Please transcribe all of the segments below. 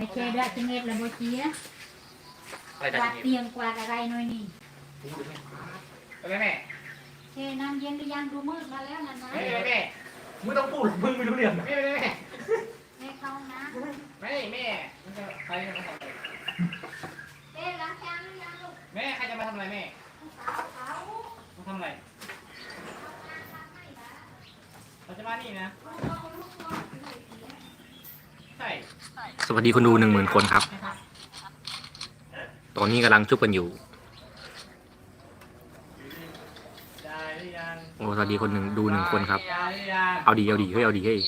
ไม่ใช่ได้จังเงียบแล้วบ่เสียอะไรกดัวาดงเตียงกวาดอะไรหน่อยนี่ไปไหมแม่เทน้ำเย็นหรือยังดูมืดมาแล้วนั่นนะไม่ไปแม่มึงต้องพูดมึงไม่รู้เรื่องไม่ไปแม่แม่เข้านะไม่แม่มันจะใครจะมาทำอะไรเต้ล้างจานหรือยังลูกแม่ใครจะมาทำอะไรแม่เขามาทำอะไรเราจะมานี่นะใช่ สวัสดีคนดูหนึ่งหมื่นคนครับ ตอนนี้กำลังชุบกันอยู่ โอ้สวัสดีคนหนึ่งดูหนึ่งคนครับ เอาดีเอาดีเฮ้ยเอาดีเฮ้ย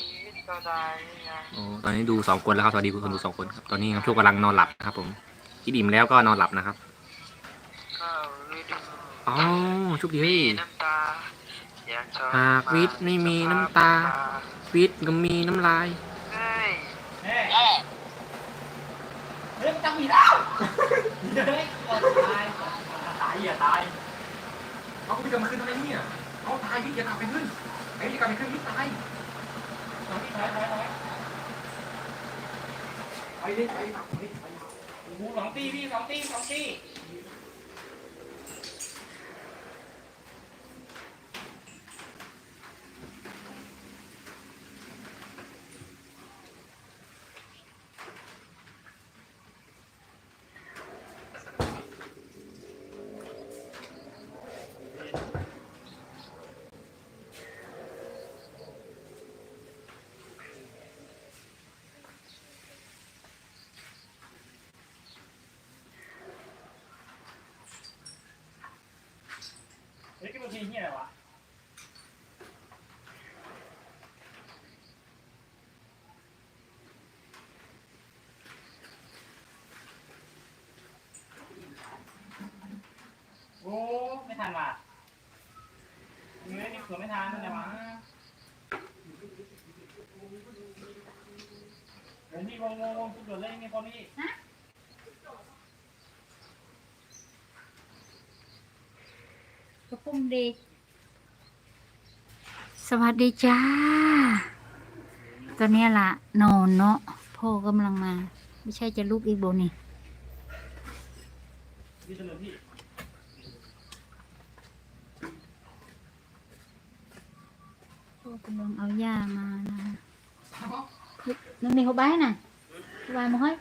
โอ้ตอนนี้ดูสองคนแล้วครับสวัสดีคนดูสองคนครับ ตอนนี้ครับช่วงกำลังนอนหลับนะครับ ผมกินอิ่มแล้วก็นอนหลับนะครับอ๋อชุบดีเฮ้ยน้ำตาอากจะหากวิทย์ไม่มีน้ำตาฟิตก็มีน้ำลาย แม่เรื่องจังมีแล้วเฮ้ยตายตายอย่าตายเอาพี่กลับมาขึ้นทำไมเนี่ยเอาตายพี่อย่ากลับไปขึ้นไอ้พี่กลับไปขึ้นพี่ตายถอยถอยถอยถอยไปเลยไปไปไปไปโอ้โหสองตีพี่สองตีสองตี เฮ้ยกี่นาทีเฮียอะไรวะ โอ้ ไม่ ทันว่ะเนื้อนี่เขือไม่ทันนั่นแหละวะเดี๋ยวนี่วงวงวงสุดยอดเลยมีคนนี้กระพุ่มเด็กสวัสดีจ้าตอนนี้ล่ะนอนเนาะพ่อกำลังมา ไม่ใช่จะลุกอีกโบนี่ดีเสนอพี่ កំឡងឲ្យយ៉ាមកណានឹងនេះហូបបាយណាហូបបាយមកហើយ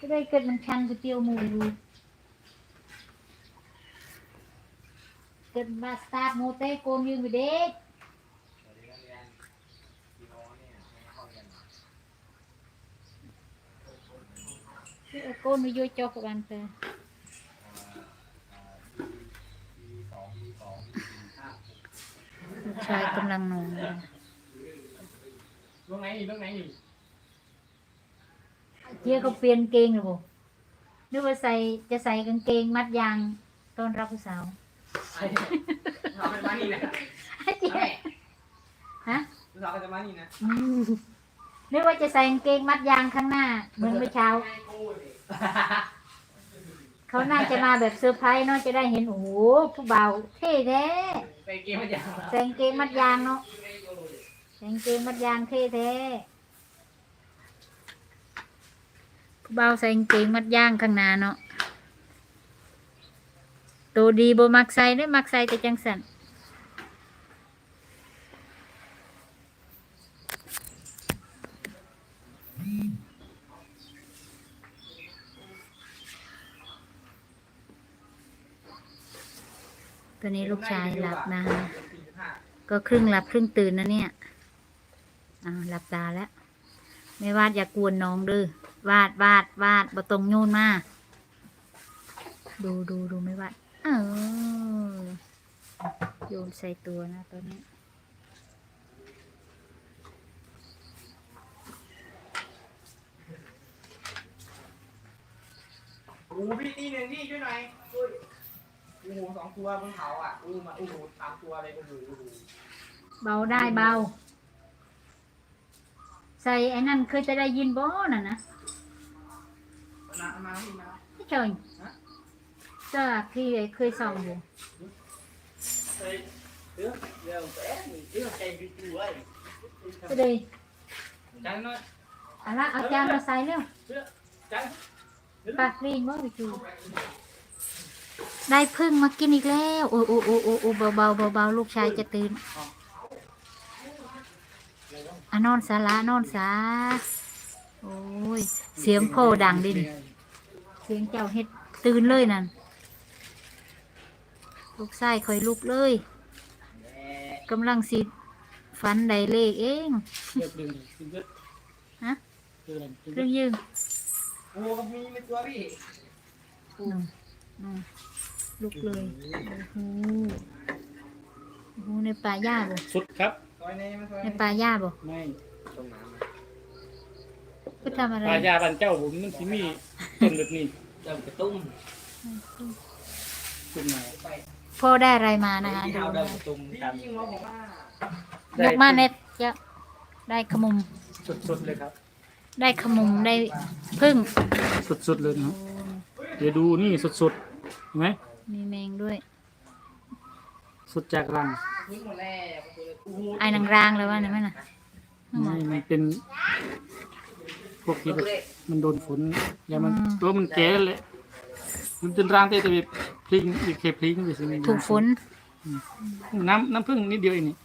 គេគិតមិនឆាន់គុយទាវមួយរួចគិតមកស្តាតមកទេកូនយើងវាដេក โมเต้โกนยืนไปเด็กเอาโกนไปโยจอกกันเถอะชายกำลังนอนอยู่ลงไหนอีกลงไหนอีกเจ๊ก็เปลี่ยนเกงหรือเปล่านึกว่าใส่จะใส่กางเกงมัดยางตอนรับผู้สาวเราจะมานี่นะเจ๊ฮะเราจะมานี่นะ นึกว่าจะใส่กางเกงมัดยางข้างหน้า เหมือนเมื่อเช้า เขาน่าจะมาแบบเซอร์ไพรส์เนาะจะได้เห็นโอ้โหผู้เบาเท่แท้ไปเกมมันยาวใส่กางเกงมัดยางเนาะใส่กางเกงมัดยางเท่แท้ผู้เบาใส่กางเกงมัดยางข้างหน้าเนาะตัวดีบ่มักใส่ได้มักใส่แต่จังสัน ตอนนี้ลูกชายหลับนะคะ ก็ครึ่งหลับครึ่งตื่นนะเนี่ยอ่าหลับตาแล้ว ไม่วาดอย่ากวนน้องเด้อวาดวาดวาดบ่ตรงโยนมาดูดูดูไม่วาดเออโยนใส่ตัวนะตอนนี้ โอ้พี่ตีหนึ่งพี่ช่วยหน่อยโอ้โหสองตัวบนเขาอะอู้มาอู้หูสามตัวเลยโอ้โหโอ้โหเบาได้เบา ใส่ไอ้นั่นเคยจะได้ยินบ่น่ะนะมามาพี่มาพี่เชิญเสื้อที่เคยส่องอยู่เฮ้ยจะได้จานน้อยเอะละเอาจานมาใส่เร็วจานปากรีนว่าไปจูได้พึ่งมากินอีกแล้ว โอ้โอ้โอ้โอ้โอ้เบาเบาเบาเบาๆลูกชายจะตื่นอะนอนซาละนอนซาโอ้ย เสียงโพดังดิน เสียงเจ้าเฮ็ดตื่นเลยนั่น ลูกชายคอยลุกเลยกำลังสิฟันได้เลขเองเลือกดึงดึงเลือกฮะเลือกดึงเรื่องยืง โอ้กับมีในตัวพี่อืมอืมลุกเลยโอ้โหโอ้โหในป่าหญ้าบ่สุดครับ ซอยในมาซอยในป่าหญ้าบ่ไม่ต้มน้ำก็ทำอะไรปลายาบันเจ้าผมมันสิมีต้นแบบนี้เริ่มกระตุ้มขึ้นมาพ่อได้อะไรมานะคะดูเอานะเริ่มกระตุ้มพี่กันยิงเราผมว่ายกมาเน็ตจะได้ขมุมสุดๆเลยครับ ได้ขมุมได้พึ่งสุดๆเลยนะครับเดี๋ยวดูนี่สุดๆเห็นไหมมีแมงด้วย สุดจากรังยิงหมดแล้วโอ้โหไอ้นางรางเลยว่านั่นไหมน่ะนั่นหมอนี่มันเป็นพวกที่แบบมันโดนฝนแล้วมันอืมตัวมันแก่เลยมันเป็นร่างแต่แต่แบบพลิงอีกเคพลิงไปสิถูกฝนน้ำน้ำพึ่งนิดเดียวเองนี่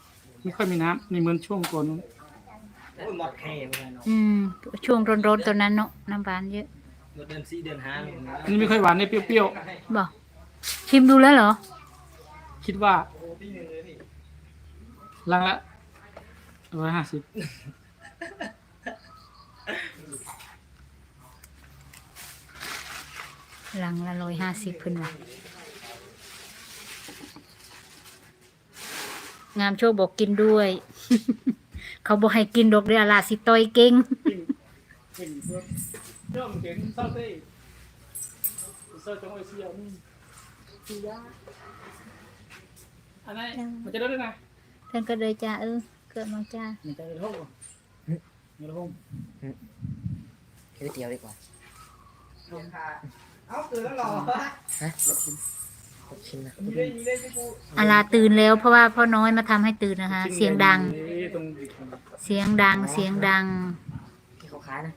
ไม่ค่อยมีน้ำนี่เหมือนช่วงก่อนนู้น โอ้ยหมดแค่เหมือนกันเนาะอืมช่วงร้อนๆตอนนั้นเนาะน้ำบานเยอะหมดเดือนสี่เดือนห้าเลยนะอันนี้ไม่ค่อยหวานนี่เปรี้ยวบอกชิมดูแล้วเหรอ ๆ คิดว่าโอ้โหที่หนึ่งเลยพี่ลังละร้อยห้าสิบหลังละร้อยห้าสิบขึ้นว่ะงามโชคบอกกินด้วย เขาบอกให้กินดอกเดียลาสิต่อยเก่งเห็นเพื่อเริ่มเห็นเศร้าเต้เศร้าจงไอเสียนี่คือยาอันนั้นมันจะได้ด้วยไงเพิ่นก็เลยจ้าเออเกิดมาจ้ามันจะได้ห้องเงินห้องก๋วยเตี๋ยวดีกว่าเสียงขาเอ้าตื่นแล้วหรอหกชิ้นนะ ยิงเลยยิงเลยพี่ปูอาลาตื่นแล้วเพราะว่าพ่อน้อยมาทำให้ตื่นนะคะ เสียงดังตรงเสียงดัง เสียงดังที่เขาขายนะ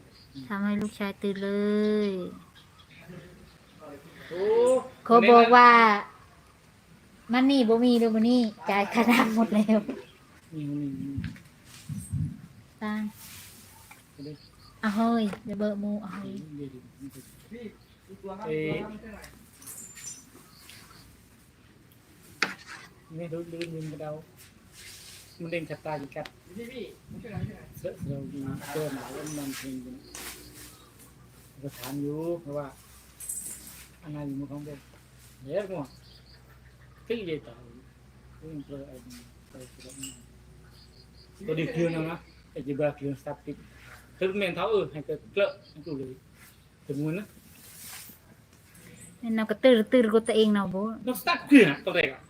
ทำให้ลูกชายตื่นเลยโอ้เขาบอกว่า มันนี่บ่มีเด้อมันนี่จ่ายค่าน้ำหมดแล้วนี่นี่นี่ตางนี่เอาเฮ้ยเดี๋ยวเบอร์หมูเอาเฮ้ย นี่พี่ดูตัวครับดูตัวครับช่วยหน่อยนี่ดูดูยิงกระเดามันเด้งขัดตาจิกัดพี่พี่มาช่วยหน่อยช่วยหน่อยเสือเราดีเจอหมาแล้วมันเพลงกันก็ถามอยู่เพราะว่าอันนั้นอยู่มือของเด็กเดี๋ยวก่อนขึ้นเยต่อขึ้นเจอไอ้ไอ้ตัวดีเคลื่อนแล้วนะไอ้จีบาเคลื่อนสตาร์ทติดคือเมนเท้าเออให้เกิดเกลอะให้กูเลยถึงมือนะนี่นำก็ตื่นตื่นก็ตัวเองเนาะโบต้องสตาร์ทเคลื่อนตัวแรกอะต้องให้จีรบเป็นนะคือคือมันสั่นเกินเลยลุกแล้วลุกแล้วลูกชายลุกแล้วก็โดยโบเวียไปก็โดยที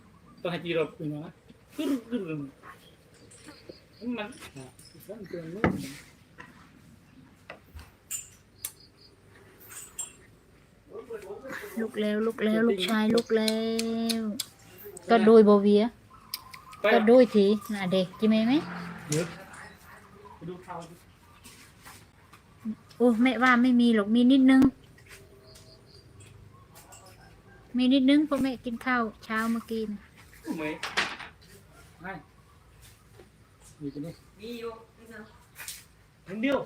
น่ะ เด็กจิไหมไหมเดี๋ยวไปดูข่าวดิโอ้แม่ว่าไม่มีหรอกมีนิดนึงมีนิดนึงเพราะแม่กินข้าวเช้าเมื่อกี้นะ ทำไมไม่มีกันนี่มีอยู่คนเดียว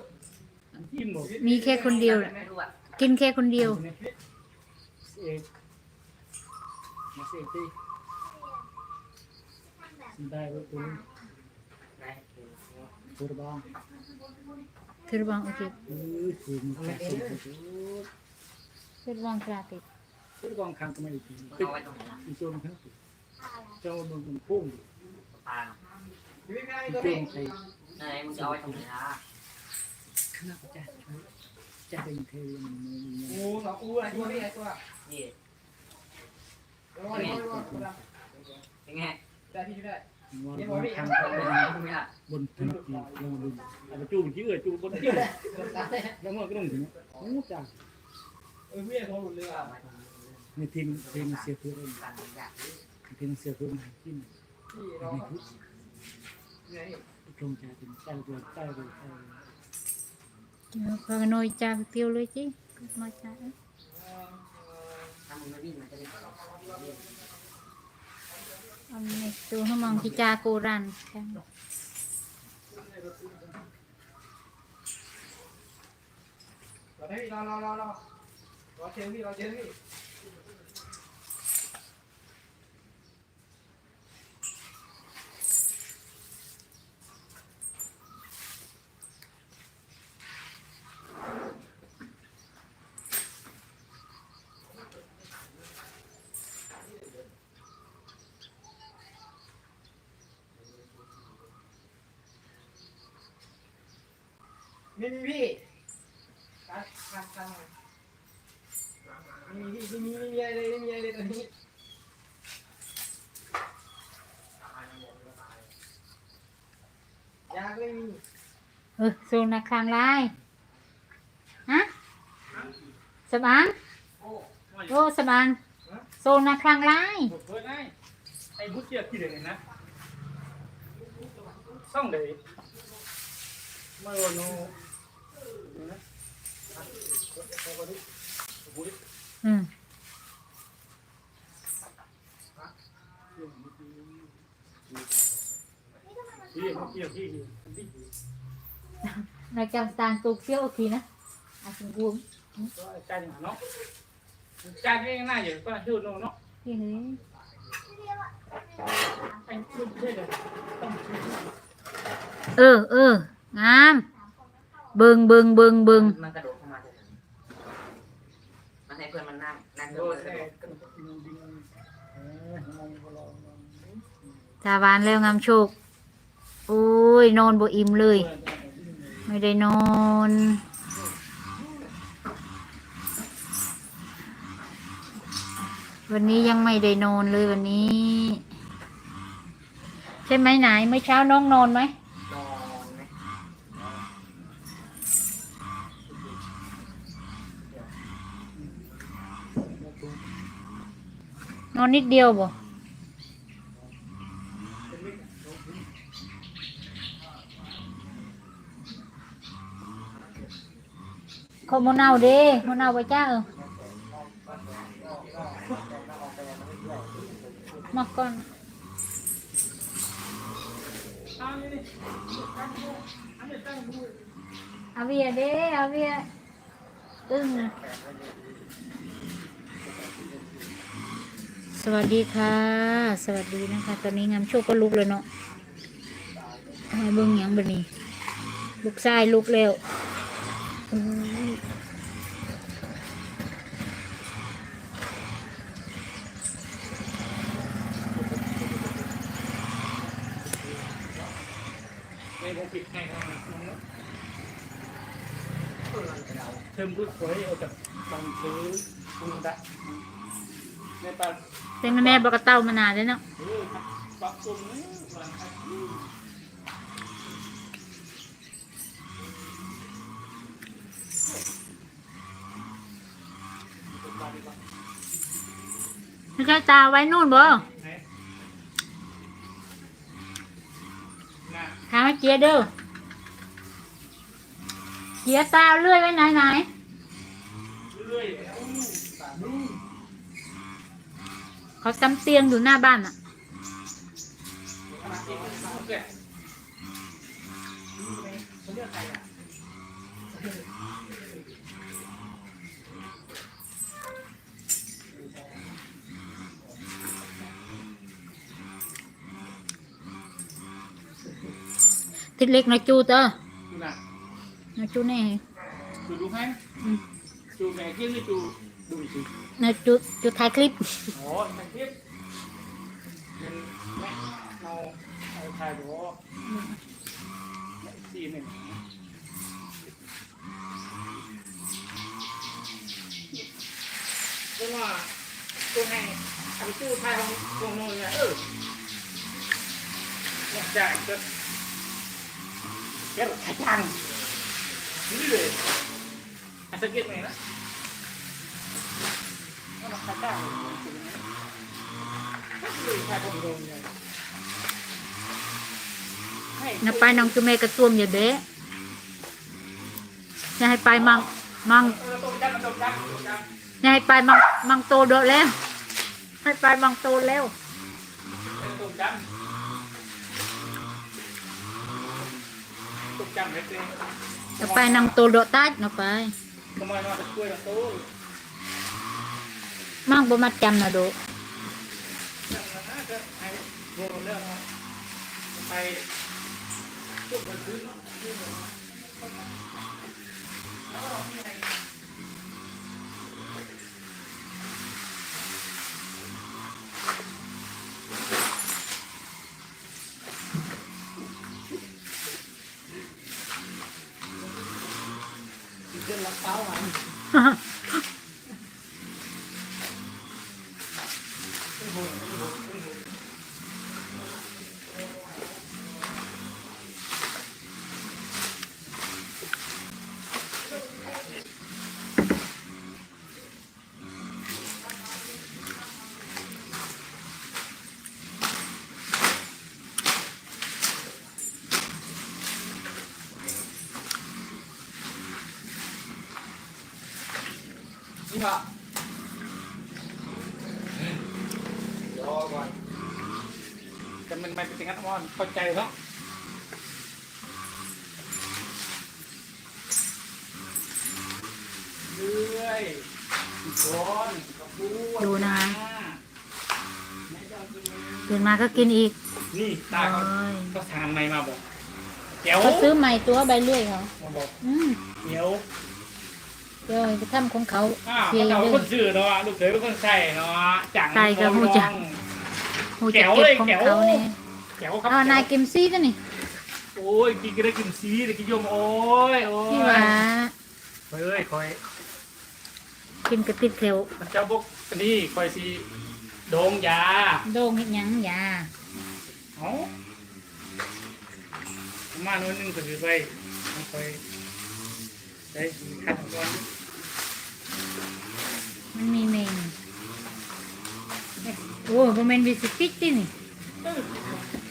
อันที่หมดมีแค่คนเดียวน่ะ ไม่รู้อะกินแค่คนเดียว เอกมาเสียตีได้รถตัวนี้ไหนตัวบ้างเธอระวังโอเคเออคือมีแค่ตัวเธอระวังกระติดตัวบ้างคางก็ไม่ได้ตีเอาไว้ตรงไหนล่ะ อีโจมทั้งตัว เจ้ามันมันพุ่งปลาพี่พี่ไม่ได้อีตัวโจพี่มใครไหนมึงจะเอาไว้ตรงไหนล่ะขนาดจะจะเป็นเทมันมันโอ้สองอูอะไรตัวพี่อะไรตัวนี่ยังระวังระวังระวังเป็นไงได้พี่ได้มันเดี๋ยวมันพี่คางเอาไว้ตรงไหนตรงนี้ล่ะบนถนนเราดูอาจจะจูบที่เออจูบบนที่แล้วมันก็ต้องถึงโอ้จ้าเออพี่โทรหลุดเลยอะในทีมทีมเสียเพื่อน กันอยากทีมเสียเพื่อนกินพพี่น้องเนี่ยชมใจเป็นใจเดือดใจเดือดใจพากันนอยจ้าเตียวเลยจินอยจ้าทำมันวิ่งมันจะได้อันนี้ตัวให้มองที่จาโกรันแข็งรอได้พี่รอรอรอรอรอเชนพี่รอ เชนพี่มีพี่การการการมีพี่ไม่มีไม่มีอะไรเลยไม่มีอะไรเลยตอนนี้ยากไม่มีเออโซนนะคลางลายฮะสบางโอ้สบางโซนนะคลางลายหมดเพื่อนไอ้ไอ้บุเจียกี่เดือนนะสองเลยไม่ว่าโน อืมพี่เขาเกี่ยวพี่พี่นายจำตางตุกเที่ยวโอเคนะอาสิงรวมก็ใจหนาเนาะใจนี่ง่ายอยู่ก็ชื่อโนเนาะพี่เฮ้ยไอ้ลูกเชื่อเลยต้องเออเอองามเบิงเบิงเบิงเบิง ตาหวานแล้วงามโชคโอ้ยนอนบ่อิ่มเลย ไม่ได้นอนวันนี้ยังไม่ได้นอนเลยวันนี้ ใช่ไหมไหนเมื่อเช้าน้องนอนไหม นอนนิดเดียวบ่เขาโมนาวเด้โมนาวไปจ้าเออมาก่อนเอาเวียเด้เอาเวียตึ้งนะ สวัสดีค่ะ สวัสดีนะคะ ตอนนี้งามโชคก็ลุกเลยเนาะให้เบิ่งยังบัดนี้ลูกชายลุกแล้วเทมรุ่นสวยเอาจากบังซื้อคุณดะในปาก แต่แม่บอกกระเต้ามานานแล้วเนาะไม่ใช่ตาไว้นู่นบ่หนน่ะถามเจียเด้อเจียตาเอาเลื่อยไว้ไหนไหน เรื่อยๆอู้ตาดู เขาซ้ำเตียงอยู่หน้าบ้านอะขนาดเองก็ต้องแกะเขาเรียก ใครอะทิศเนะจูเตอดูน่ะนะจูแน่ดูดูให้อืมดูแม่เกี้ยนี่ดูดูสินะจูจูถ่ายคลิป โอ้ยแต่เทียบเป็นแม่เอาเอาถ่ายบอกว่าแม่หนึ่งเพรียกว่าตัวแห่งอันตู้ถ่ายของตรงโน้นเนี่ยเอออยากจะจะแกรถขายตังค์นี่เลยอาจจะเก็บไหนนะ นเลยนะไปน้องจุเมกระตุ้มอย่าเบะจะให้ไปมังมังเออต้มจับต้มจับต้มจับจะให้ไปมังมังโตโดดแล้ว ให้ไปมังโตแล้วต้มจับต้มจับเล็กเลยจะไปนังโตโดดใต้นะไป มนอนจะช่วยกับตู้มังบ่มัดจำนะโดก็ให้โบนเรื่องนะไปจุดบันทึก นี่ค่ะรอก่อน จะมันไม่เป็นงั้นมอนเข้าใจเนาะเรื่อยก้อนกระปุกดูนะตื่นมาก็กินอีกนี่ตาโอ้เขายเขาทำไมมาบอกเดี๋ยวเขาซื้อใหม่ตัวใบเลื่อยเขามาบอกอืมเดี๋ยวเดี๋ยวไปทำของเขาอ้าวเพียเขางเป็นเลคนยซื้อเนาะลูกเขยเป็นคนใส่เนาะจังใส่กับหูจังหูจะเก็บของเขาเนี่ย แก้วครับเอานายกิมซี่กันนี่โอ้ยกินก็ได้กินซีได้กินยมโอ้ยโอ้ยที่ว่าเฮ้ยคอยกินกระติดเทวมันเจ้าบกอันนี้คอยสีโดงยาโดงเฮ็ดหยังยาเอ้ามาโน่นนึงก็คือไปคอยได้ขัดก่อนมันมีเมนโอ้บ่แม่นวิสิติกตินี่ส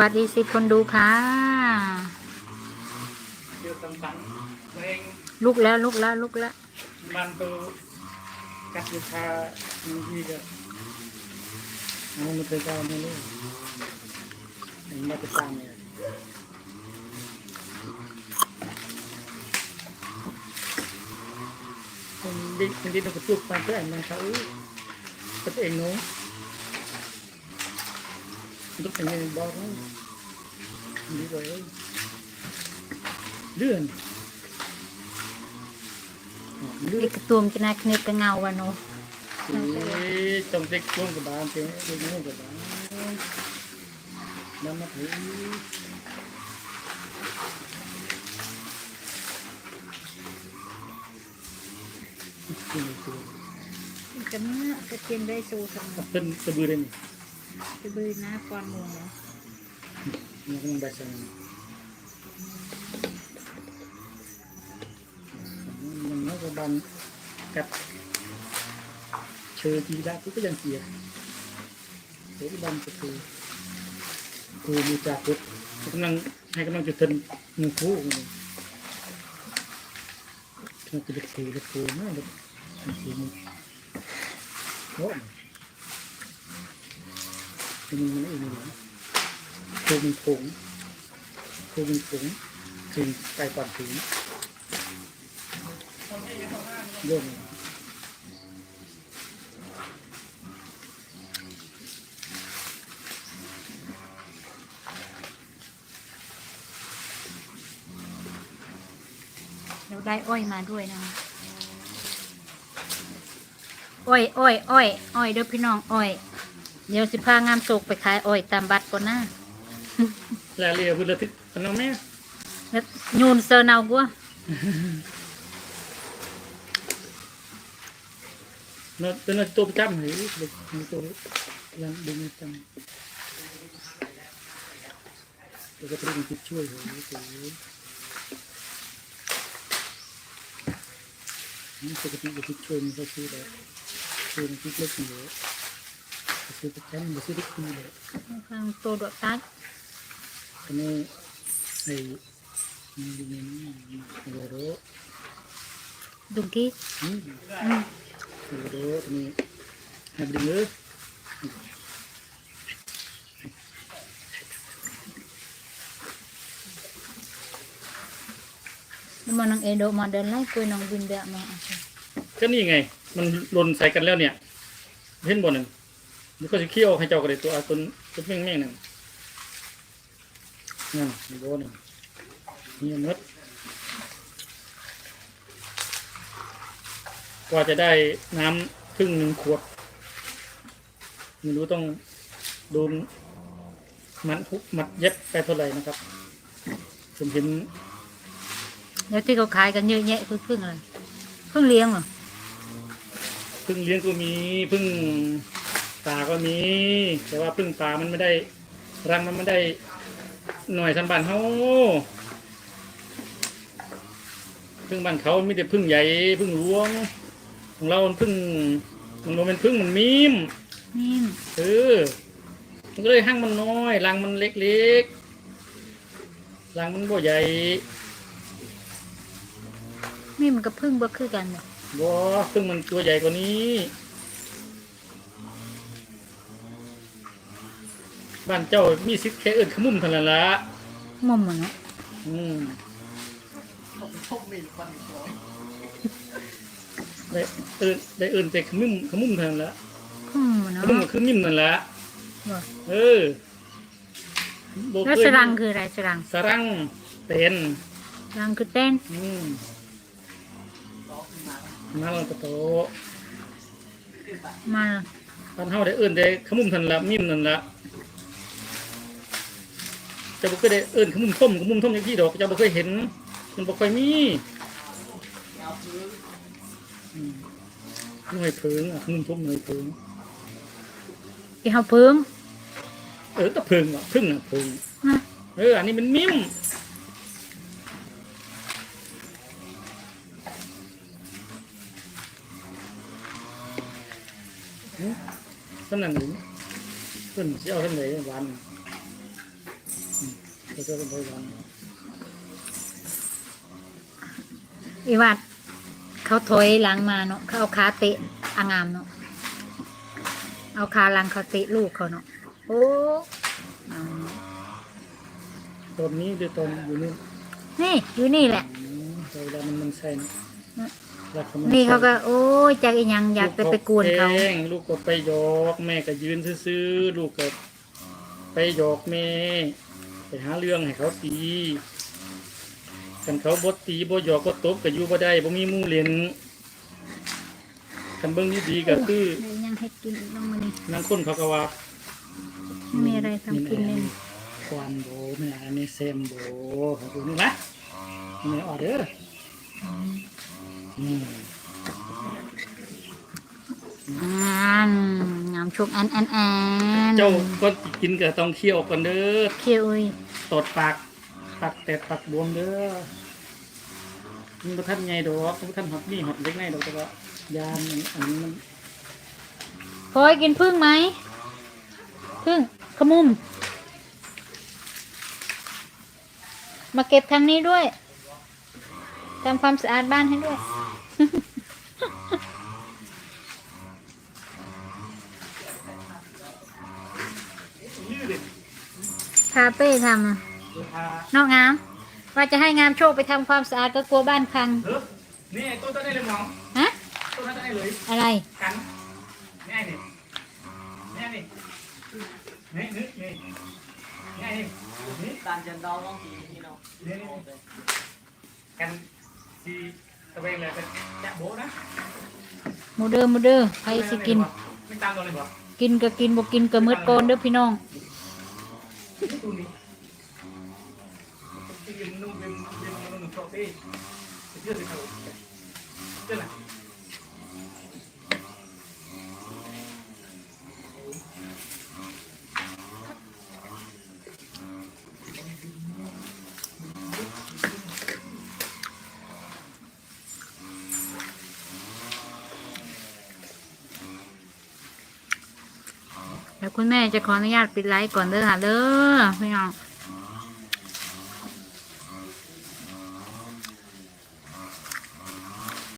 วัสดีสิคนดูค่ะเดี๋ยวสำคัญเพลงลุกแล้วลุกแล้วลุกแล้วมันตัวกัดลูกค้าบางทีก็มันไม่เค Untuk pengen baru. Hindi ko yun. Doon. Doon. Ikatum, kinaknip ka nga wano. Thì trong tích cuốn của bạn thì cái cuốn của bạn nó mất hữu Cấm cái tiền đây sâu sầm. Tên tên bươi. ะบืนนะปอนมือเนาะ nó không đại sang mình nói cho bạn cắt chơi gì đã cũng cái dàn kia thế cái bạn cái cô mua trà cốt cái năng hay cái năng chụp thân người phố của mình nó cái được thì được cô nó được thì mình đó จะมีอะอเยคืมผงคืมผงถึงไปก่อนถึงย่นเราได้อ้อยมาด้วยนะะอ้อยอ้อยอ้อยอ้อยเด้อพี่น้องอ้อย เดี๋ยวสิพางามโศกไปขายอ้อยตามบัตรก่อนนะ là lìa vừa là thích nó mẹ แล้วยูนเซอร์เนากัวเนาะเป็นตัวประจำหรือเด็กตัวยังดึงประจำตัวก็ต้องคิดช่วยเหรอตัวนี่ปกติจะคิดช่วยมันก็ช่วยได้ช่วยมันคิดเล็กอยู่ เลยซื้อประจำไม่ซื้อทุกทีเลย ข้างตัวดอกตัด อันนี้ไอ้นี่นี่นี่โลโร ดุงกี้ อืม อืม โลโรอันนี้หักดึงเลย แล้วมันนางเอโดมาเดินไล่กล้วยน้องบินเดะมาเอาไป ก็นี่ไง มันหล่นใส่กันแล้วเนี่ยเห็นบนหนึ่ง มันก็จะเคี่ยวให้เจ้าก็ได้ตัวเอาต้นต้นแม่งแม่งหนึ่งนั่นโบหนึ่งนี่มดกว่าจะได้น้ำครึ่งหนึ่งขวดไม่รู้ต้องโดนมัดทุกมัดเย็บไปเท่าไหร่นะครับผมเห็นแล้วที่เขาขายกันเยอะแยะคือพึ่งอะไรพึ่งเลี้ยงเหรอพึ่งเลี้ยงก็มีพึ่ง ตาก็มี แต่ว่าพึ่งตามันไม่ได้รังมันไม่ได้หน่อยสันบันเขาพึ่งบ้านเขามีแต่พึ่งใหญ่พึ่งหลวง ของเรามันพึ่งมันโมเป็นพึ่งมันมีมนี่เออมันก็เลยหั่งมันน้อยรังมันเล็กๆรังมันบ่ใหญ่นี่มันก็พึ่งบ่คือกันเนี่ยบ่พึ่งมันตัวใหญ่กว่านี้ บ้านเจ้ามีสิทธิ์แค่เอิ้นขมุมเท่านั้นละมุมเหมือนเนาะอืมได้เอิ้นได้เอิ้นแต่ขมุมขมุมเท่านั้นละอืมเหมือนขเนาะมุมก็คือมิ่มนั่นละบ่เออบ่แล้วเคยสรังคืออะไรสรังสรังเต็นสรังคือเต้นอืมมาลงกระโตะมาบ้านเฮาได้เอิ้นแต่ขมุมเท่านั้นละมิ่มนั่นละเจ้าบ่เคยได้เอิ้นขมุมท่มขมุมท่มอย่างที่ดอกเจ้าบ่เคยเห็น มันบ่ค่อยมีอืมหน่วยเพิงอะขมุมท่มหน่วยเพิงอีเฮาพึ่งเออก็เพิงอะพึ่งอะเพิงนะเอออันนี้มันมิ่มหึสำนักหนึ่งเพิ่นสิเอาทำไหนวัน อืมเขาจะเป็นไปวันอีวัดเขาถอยหลังมาเนาะเขาเอาขาเตะอางามเนาะเอาขาหลังเขาเตะลูกเขาเนาะโอ้เอาตอนนี้หรือตอนอยู่นู่นนี่อยู่นี่แหละอืมแต่เวลามันมันใช่นะนะรักมันี่เขาก็ โอ้ยจากอีหยังอยากไปไปกวนเขาลูแกล้งลูกก็ไปหยอก แม่ก็ยืนซื่อๆลูกก็ไปหยอกแม่ไป หาเรื่องให้เขาตีกันเขาบดตีบ่หยอกก็ตบก็อยู่บ่ได้บ่มีหมู่เล่นกันเบิ่งดีๆก็คือเดี๋ยวยังให้กินอีกน้องมานี่นางคนเขาก็ว่าไม่มีอะไรทำกินเลยควันโบแม่อันนี้เซมโบเขาดูนี่นะนี่ออเดอร์อืมอ่านงามชุกแอนแอนแอนเจ้าก็กินก็ต้องเคี่ยวกันเด้อเคียวอุ้ย ตดปากปากแตกปากบวมเด้อมันบ่ทันไงดอกมันบ่ทันหอดนี่หอดเล็กไงดอกแต่ว่ายาอันอันนี้มันพลอยกินพึ่งไหมพึ่งขมุม มาเก็บทางนี้ด้วยทำความสะอาดบ้านให้ด้วย พาเป้ทำอะนอกงาม ว่าจะให้งามโชคไปทำความสะอาดก็กลัวบ้านพัง เออนี่ไอ้ตัวตัวนี้เลยหมอฮะตัวนั้นได้เลยอะไรกันง่ายนี่ง่ายนี่นี่นี่นี่ง่ายนี่นี่ตามจันดองต้องสีนี่เนาะนี่นี่กันสีตะเวงเลยเป็นจะโบนะหมูเดอร์หมูเดอร์ใครสิกิน ไม่ตามตัวเลยบ่กินก็กินบ่กินก็มืดโกอนเด้อพี่น้อง ตัวนี้ที่ยืนนุ่มยืนยืนนุ่มโชว์ที่เยอะเลยครับเจ้าน่ะ แล้ว คุณแม่จะขออนุญาตปิดไลฟ์ก่อนเด้อค่ะเด้อพี่น้อง